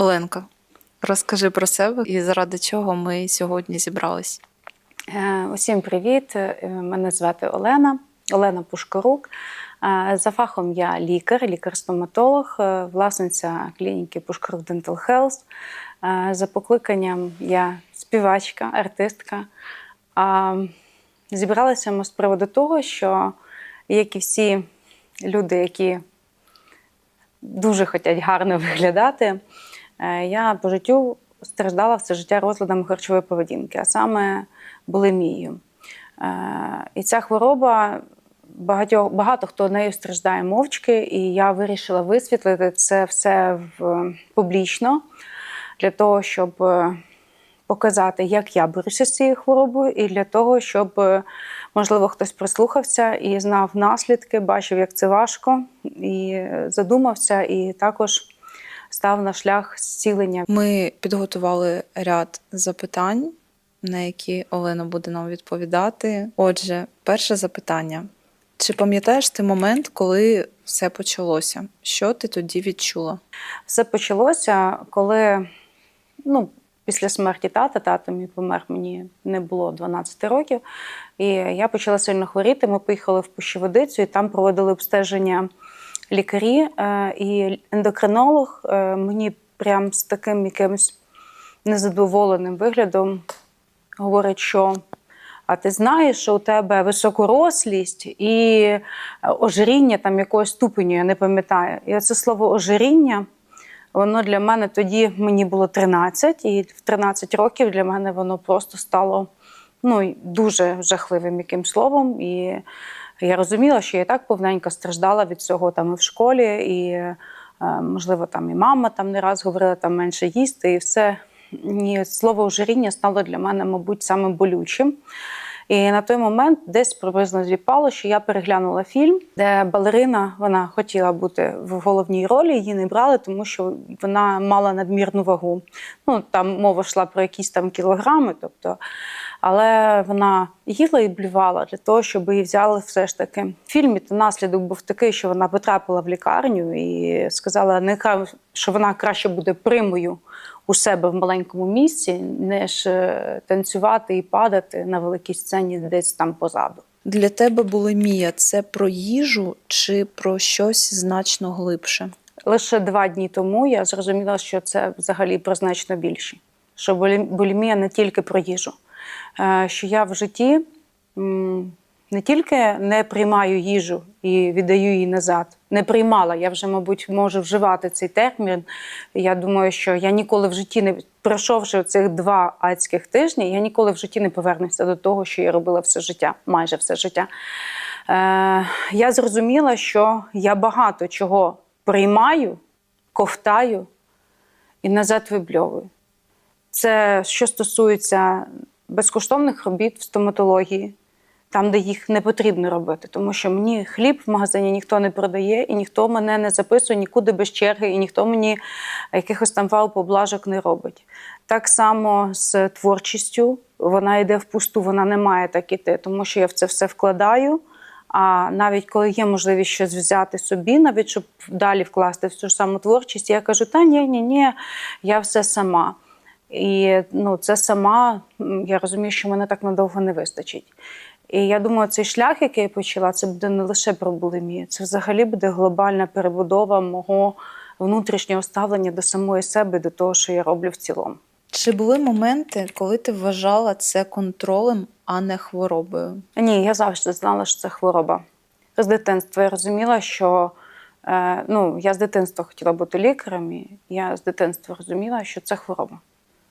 Оленка, розкажи про себе і заради чого ми сьогодні зібрались. Е, Усім привіт! Е, Мене звати Олена, Олена Пушкарук. Е, За фахом я лікар, лікар-стоматолог, власниця клініки Пушкарук Dental Health. За покликанням я співачка, артистка. Зібралися ми з приводу того, що як і всі люди, які дуже хочуть гарно виглядати, я по життю страждала все життя розладами харчової поведінки, а саме булимією. Е, І ця хвороба багатьох, багато хто нею страждає мовчки, і я вирішила висвітлити це все в, публічно для того, щоб е, показати, як я борюся з цією хворобою, і для того, щоб, е, можливо, хтось прислухався і знав наслідки, бачив, як це важко, і е, задумався, і також став на шлях зцілення. Ми підготували ряд запитань, на які Олена буде нам відповідати. Отже, перше запитання: чи пам'ятаєш ти момент, коли все почалося? Що ти тоді відчула? Все почалося, коли ну, після смерті тата, тато мій помер, мені не було 12 років. І я почала сильно хворіти. Ми поїхали в Пущеводицю, і там проводили обстеження лікарі. Е, І ендокринолог е, мені прям з таким якимось незадоволеним виглядом говорить, що. А ти знаєш, що у тебе високорослість і е, ожиріння там якогось ступеню, я не пам'ятаю. І це слово ожиріння, воно для мене тоді мені було 13, і в 13 років для мене воно просто стало ну, дуже жахливим яким словом. І я розуміла, що я і так повненько страждала від цього там і в школі, і, е, можливо, там і мама там не раз говорила там менше їсти, і все. І слово ожиріння стало для мене, мабуть, самим болючим. І на той момент десь приблизно звіпало, що я переглянула фільм, де балерина вона хотіла бути в головній ролі, її не брали, тому що вона мала надмірну вагу. Ну там мова йшла про якісь там кілограми, тобто, але вона їла і блювала для того, щоб її взяли все ж таки. В фільмі то наслідок був такий, що вона потрапила в лікарню і сказала, не що вона краще буде примою у себе в маленькому місці, ніж е, танцювати і падати на великій сцені десь там позаду. Для тебе булимія це про їжу чи про щось значно глибше? Лише два дні тому я зрозуміла, що це взагалі про значно більше. Що булі- булімія не тільки про їжу. Е, Що я в житті не тільки не приймаю їжу і віддаю її назад, не приймала. Я вже, мабуть, можу вживати цей термін. Я думаю, що я ніколи в житті не пройшовши цих два адських тижні, я ніколи в житті не повернуся до того, що я робила все життя, майже все життя. Е, я зрозуміла, що я багато чого приймаю, ковтаю і назад вибльовую. Це що стосується безкоштовних робіт в стоматології, там, де їх не потрібно робити, тому що мені хліб в магазині ніхто не продає, і ніхто мене не записує нікуди без черги, і ніхто мені якихось там вау-поблажок не робить. Так само з творчістю вона йде в пусту, вона не має так іти, тому що я в це все вкладаю. А навіть коли є можливість щось взяти собі, навіть щоб далі вкласти в цю ж саму творчість, я кажу: та ні, ні, ні, я все сама. І ну, це сама, я розумію, що мене так надовго не вистачить. І я думаю, цей шлях, який я почала, це буде не лише про булимію, це взагалі буде глобальна перебудова мого внутрішнього ставлення до самої себе, до того, що я роблю в цілому. Чи були моменти, коли ти вважала це контролем, а не хворобою? Ні, я завжди знала, що це хвороба. З дитинства я розуміла, що е, ну, я з дитинства хотіла бути лікарем, і я з дитинства розуміла, що це хвороба,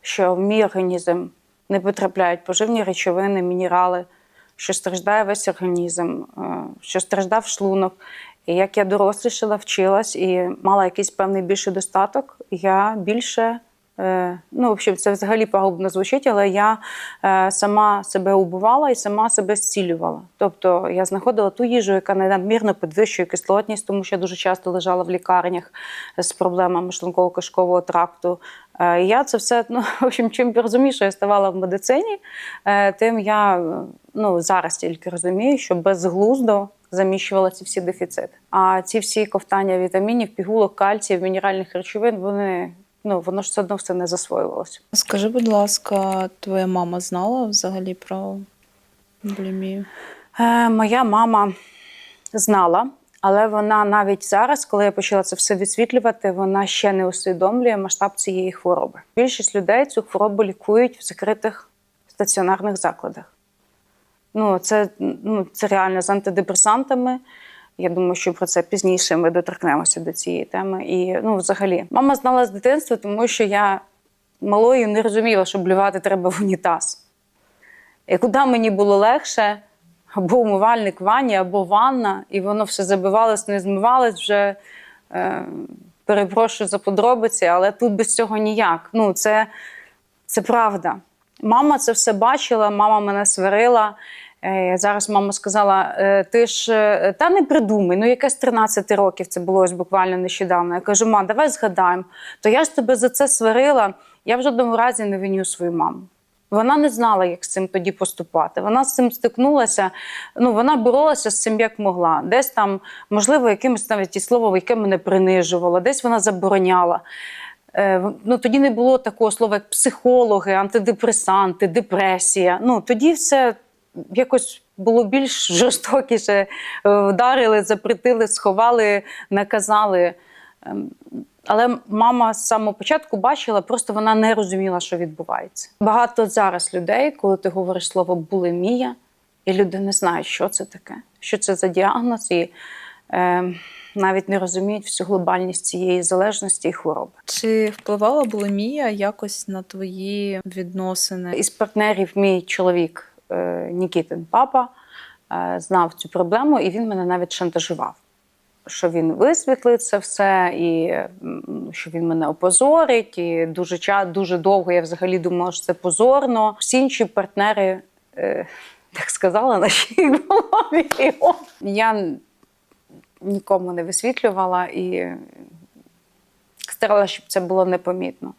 що в мій організм не потрапляють поживні речовини, мінерали, що страждає весь організм, е, що страждав шлунок. І як я дорослішала, вчилась і мала якийсь певний більший достаток, я більше Е, Ну, в общем, це взагалі пагубно звучить, але я е, сама себе убивала і сама себе зцілювала. Тобто я знаходила ту їжу, яка надмірно підвищує кислотність, тому що я дуже часто лежала в лікарнях з проблемами шлунково-кишкового тракту. Е, я це все, ну, в общем, чим розумієш, я ставала в медицині, е, тим я ну, зараз тільки розумію, що безглуздо заміщувала ці всі дефіцити. А ці всі ковтання вітамінів, пігулок, кальців, мінеральних речовин, вони ну, воно ж все одно все не засвоювалося. Скажи, будь ласка, твоя мама знала взагалі про булімію? Е, моя мама знала, але вона навіть зараз, коли я почала це все висвітлювати, вона ще не усвідомлює масштаб цієї хвороби. Більшість людей цю хворобу лікують в закритих стаціонарних закладах. Ну, це, ну, це реально з антидепресантами. Я думаю, що про це пізніше ми доторкнемося до цієї теми. І ну, взагалі, мама знала з дитинства, тому що я малою не розуміла, що блювати треба в унітаз. І куди мені було легше, або умивальник в ванні, або ванна, і воно все забивалось, не змивалось вже. Е, перепрошую за подробиці, але тут без цього ніяк. Ну, це, це правда. Мама це все бачила, мама мене сварила. Е, зараз мама сказала: е, ти ж е, та не придумай, ну якесь 13 років, це було ось буквально нещодавно. Я кажу, ма, давай згадаємо. То я ж тебе за це сварила. Я в жодному разі не виню свою маму. Вона не знала, як з цим тоді поступати. Вона з цим стикнулася. Ну вона боролася з цим як могла. Десь там, можливо, якимось навіть і слово, яке мене принижувало, десь вона забороняла. Е, ну, тоді не було такого слова, як психологи, антидепресанти, депресія. Ну тоді все якось було більш жорстокіше. Е, Вдарили, запретили, сховали, наказали. Але мама з самого початку бачила, просто вона не розуміла, що відбувається. Багато зараз людей, коли ти говориш слово булимія, і люди не знають, що це таке, що це за діагноз, і е, навіть не розуміють всю глобальність цієї залежності і хвороби. Чи впливала булімія якось на твої відносини? Із партнерів мій чоловік е, Нікітин папа е, знав цю проблему, і він мене навіть шантажував. Що він висвітлить це все, і що він мене опозорить. І дуже ча- дуже довго я взагалі думала, що це позорно. Всі інші партнери, е, так сказала, наші голові. Я нікому не висвітлювала і старалася, щоб це було непомітно.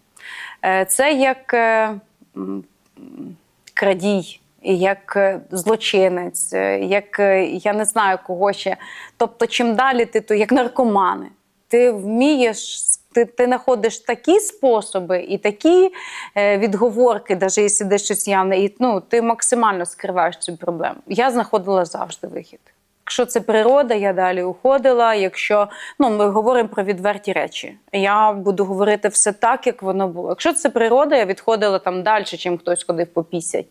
Е, Це як е, крадій, як е, злочинець, е, як е, я не знаю кого ще. Тобто, чим далі ти, то як наркомани. Ти вмієш, ти, ти знаходиш такі способи і такі е, відговорки, навіть якщо десь щось явне, і ну, ти максимально скриваєш цю проблему. Я знаходила завжди вихід. Якщо це природа, я далі уходила. Якщо ну ми говоримо про відверті речі, я буду говорити все так, як воно було. Якщо це природа, я відходила там далі, чим хтось ходив по пісять.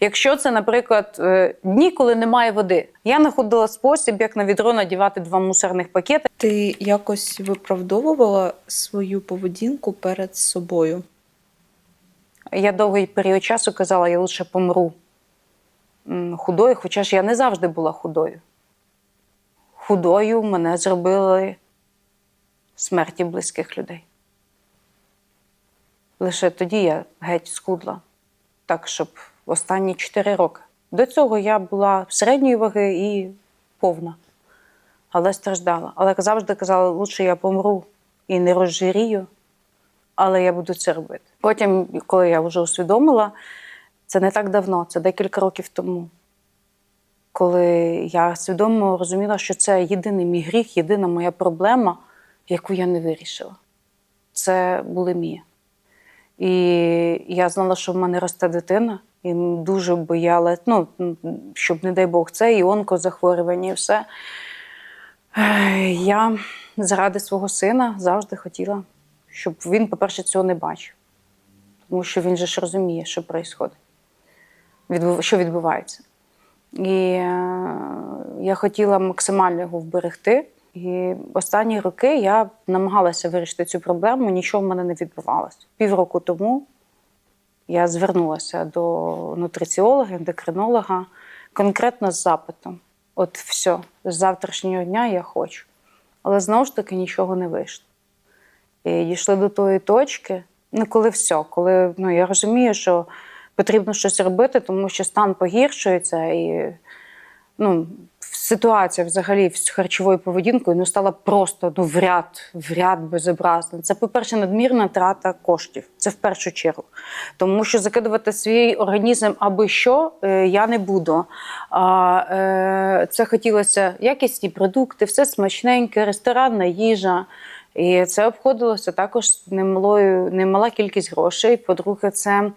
Якщо це, наприклад, е, дні, коли немає води, я знаходила спосіб, як на відро надівати два мусорних пакети. Ти якось виправдовувала свою поведінку перед собою? Я довгий період часу казала, я лише помру худою, хоча ж я не завжди була худою. Худою мене зробили смерті близьких людей. Лише тоді я геть схудла, так, щоб останні 4 роки. До цього я була середньої ваги і повна, але страждала. Але завжди казала, лучше я помру і не розжирію, але я буду це робити. Потім, коли я вже усвідомила, це не так давно, це декілька років тому. Коли я свідомо розуміла, що це єдиний мій гріх, єдина моя проблема, яку я не вирішила. Це булимія. І я знала, що в мене росте дитина, і дуже боялась, ну, щоб, не дай Бог, це і онкозахворювання, і все. Я заради свого сина завжди хотіла, щоб він, по-перше, цього не бачив. Тому що він же ж розуміє, що відбувається, що відбувається. І е, я хотіла максимально його вберегти. І останні роки я намагалася вирішити цю проблему, нічого в мене не відбувалося. Півроку тому я звернулася до нутриціолога, ендокринолога, конкретно з запитом: от все, з завтрашнього дня я хочу. Але знову ж таки нічого не вийшло. І дійшли до тої точки, ну коли все, коли ну, я розумію, що потрібно щось робити, тому що стан погіршується, і ну, ситуація взагалі з харчовою поведінкою ну, стала просто ну, в ряд, в ряд безобразна. Це, по-перше, надмірна трата коштів. Це в першу чергу. Тому що закидувати свій організм аби що е, я не буду. А, е, це хотілося якісні продукти, все смачненьке, ресторанна їжа. І це обходилося також немалою, немала кількість грошей. По-друге, це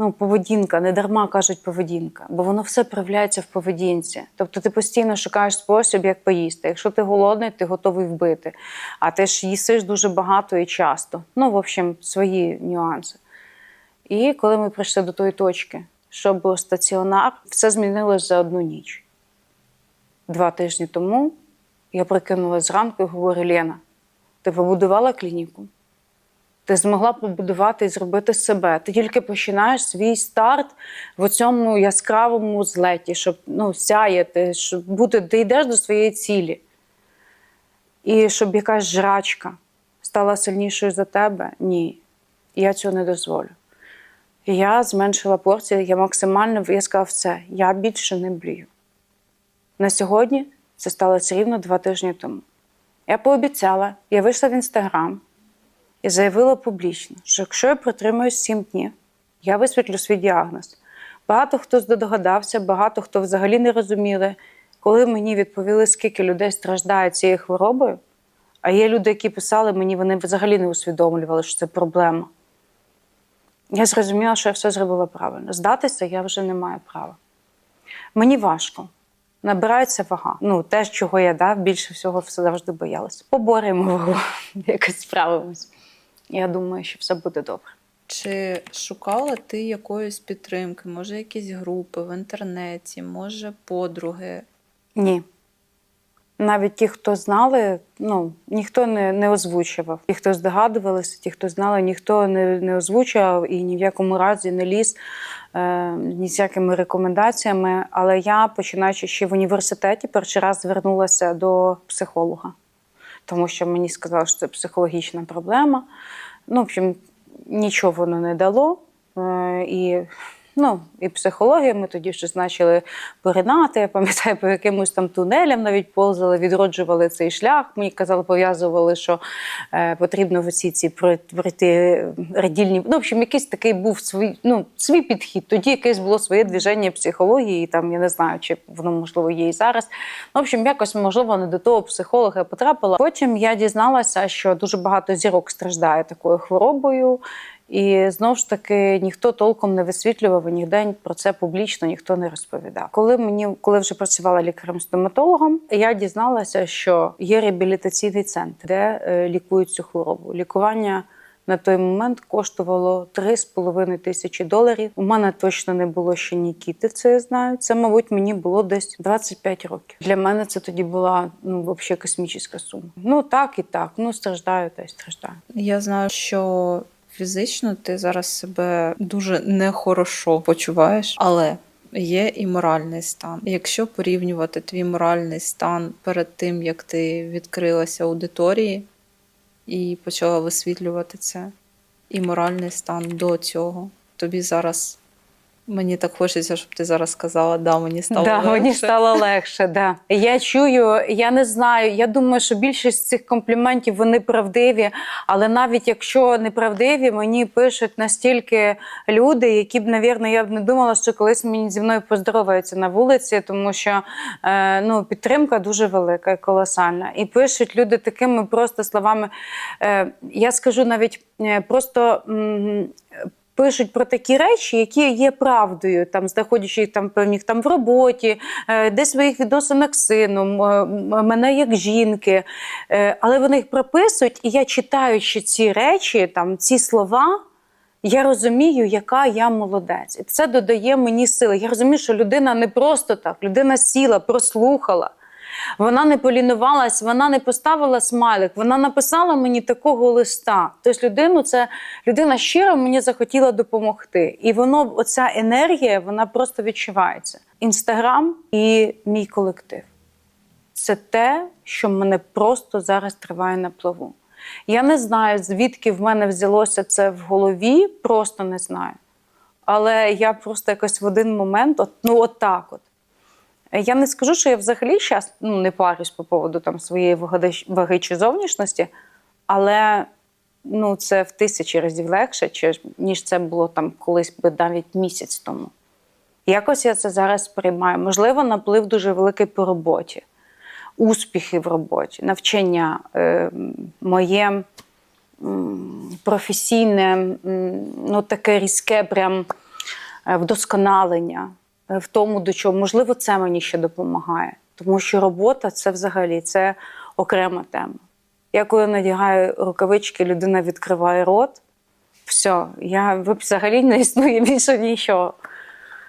ну, поведінка, не дарма кажуть поведінка, бо воно все проявляється в поведінці. Тобто ти постійно шукаєш спосіб, як поїсти. Якщо ти голодний, ти готовий вбити. А ти ж їсиш дуже багато і часто. Ну, в общем, свої нюанси. І коли ми прийшли до тої точки, що був стаціонар, все змінилось за одну ніч. Два тижні тому я прикинулася зранку і говорю: Лена, ти побудувала клініку? Ти змогла побудувати і зробити себе. Ти тільки починаєш свій старт в цьому яскравому злеті, щоб ну, сяяти, щоб бути, ти йдеш до своєї цілі. І щоб якась жрачка стала сильнішою за тебе, ні. Я цього не дозволю. Я зменшила порції, я максимально я сказала все, я більше не мрію. На сьогодні це сталося рівно два тижні тому. Я пообіцяла, я вийшла в інстаграм і заявила публічно, що якщо я протримуюсь 7 днів, я висвітлю свій діагноз. Багато хто здогадався, багато хто взагалі не розуміли, коли мені відповіли, скільки людей страждає цією хворобою. А є люди, які писали мені, вони взагалі не усвідомлювали, що це проблема. Я зрозуміла, що я все зробила правильно. Здатися я вже не маю права. Мені важко. Набирається вага. Ну, те, чого я да, більше всього все завжди боялася. Поборемо вагу, якось справимось. Я думаю, що все буде добре. Чи шукала ти якоїсь підтримки? Може, якісь групи в інтернеті, може, подруги? Ні. Навіть ті, хто знали, ну, ніхто не, не озвучував. Ті, хто здогадувалися, ті, хто знали, ніхто не, не озвучував і ні в якому разі не ліз е, ні з якими рекомендаціями. Але я, починаючи ще в університеті, перший раз звернулася до психолога, тому що мені сказали, що це психологічна проблема. Ну, в общем, нічого воно не дало. Е, і Ну, і психологія, ми тоді щось почали поринати. Я пам'ятаю, по якимось там тунелям навіть повзали, відроджували цей шлях. Мені казали, пов'язували, що е, потрібно в усі ці пройти радільні. Ну, в общем, якийсь такий був свій, ну, свій підхід. Тоді якесь було своє движення психології, там я не знаю, чи воно можливо є і зараз. Ну, в общем, якось можливо не до того психолога потрапила. Потім я дізналася, що дуже багато зірок страждає такою хворобою. І знову ж таки ніхто толком не висвітлював і ніде про це публічно ніхто не розповідав. Коли мені, коли вже працювала лікарем-стоматологом, я дізналася, що є реабілітаційний центр, де е, лікують цю хворобу. Лікування на той момент коштувало 3,5 тисячі доларів. У мене точно не було ще Нікіти, це я знаю. Це, мабуть, мені було десь 25 років. Для мене це тоді була ну, взагалі космічна сума. Ну так і так. Ну страждаю та й страждаю. Я знаю, що фізично ти зараз себе дуже нехорошо почуваєш, але є і моральний стан. Якщо порівнювати твій моральний стан перед тим, як ти відкрилася аудиторії і почала висвітлювати це, і моральний стан до цього, тобі зараз. Мені так хочеться, щоб ти зараз сказала, да, мені стало да, легше. мені стало легше. Да. Я чую, я не знаю. Я думаю, що більшість цих компліментів вони правдиві, але навіть якщо неправдиві, мені пишуть настільки люди, які б, навірно, я б не думала, що колись мені зі мною поздороваються на вулиці, тому що е, ну, підтримка дуже велика і колосальна. І пишуть люди такими просто словами. Е, я скажу навіть е, просто. М, пишуть про такі речі, які є правдою, там знаходячи там певних там в роботі, е, в своїх відносинах з сином, е, мене як жінки. Е, але вони їх прописують, і я читаючи ці речі, там ці слова. Я розумію, яка я молодець, і це додає мені сили. Я розумію, що людина не просто так, людина сіла, прослухала. Вона не полінувалась, вона не поставила смайлик, вона написала мені такого листа. Тобто людину, це людина щиро мені захотіла допомогти. І воно, оця енергія, вона просто відчувається. Інстаграм і мій колектив. Це те, що мене просто зараз триває на плаву. Я не знаю, звідки в мене взялося це в голові, просто не знаю. Але я просто якось в один момент, от, ну отак от. Я не скажу, що я взагалі зараз ну, не парюсь по поводу там, своєї ваги, чи зовнішності, але ну, це в тисячі разів легше, ніж це було там колись би навіть місяць тому. Якось я це зараз сприймаю. Можливо, наплив дуже великий по роботі. успіхи в роботі, навчання, е, моє м, професійне, м, ну таке різке прям е, вдосконалення в тому, до чого можливо, це мені ще допомагає. Тому що робота це взагалі це окрема тема. Я коли надягаю рукавички, людина відкриває рот. Все, я взагалі не існує більше нічого.